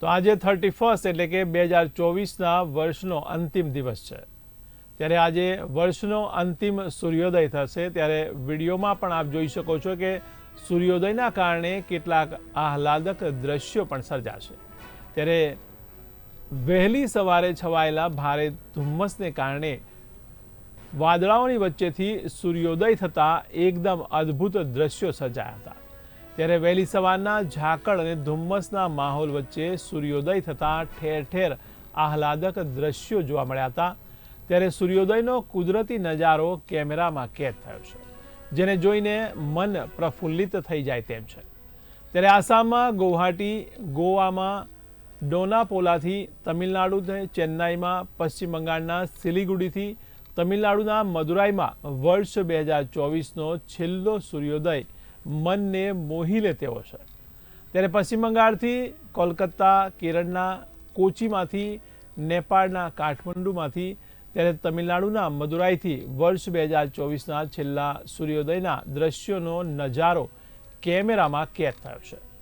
તો આજે thirty first એટલે કે બે હજાર ચોવીસના વર્ષનો અંતિમ દિવસ છે. ત્યારે આજે વર્ષનો અંતિમ સૂર્યોદય થશે, ત્યારે વિડીયોમાં પણ આપ જોઈ શકો છો કે સૂર્યોદયના કારણે કેટલાક આહલાદક દ્રશ્યો પણ સર્જાશે. ત્યારે વહેલી સવારે છવાયેલા ભારે ધુમ્મસને કારણે વાદળાઓની વચ્ચેથી સૂર્યોદય થતાં એકદમ અદ્ભુત દ્રશ્યો સર્જાયા હતા. ત્યારે વહેલી સવારના ઝાકળ અને ધુમ્મસના માહોલ વચ્ચે સૂર્યોદય થતાં ઠેર ઠેર આહલાદક દ્રશ્યો જોવા મળ્યા હતા. ત્યારે સૂર્યોદયનો કુદરતી નજારો કેમેરામાં કેદ થયો છે, જેને જોઈને મન પ્રફુલ્લિત થઈ જાય તેમ છે. ત્યારે આસામમાં ગુવાહાટી, ગોવામાં ડોનાપોલાથી તમિલનાડુ ચેન્નાઈમાં પશ્ચિમ બંગાળના સિલિગુડીથી તમિલનાડુના મદુરાઈમાં વર્ષ બે હજાર ચોવીસનો છેલ્લો સૂર્યોદય મનને મોહી લે તેવો છે. ત્યારે પશ્ચિમ બંગાળથી કોલકાતા, કેરળના, કોચીમાંથી, નેપાળના, કાઠમંડુમાંથી, ત્યારે તમિલનાડુના, મદુરાઈથી વર્ષ બે હજાર ચોવીસના છેલ્લા સૂર્યોદયના દ્રશ્યોનો નજારો કેમેરામાં કેદ થયો છે.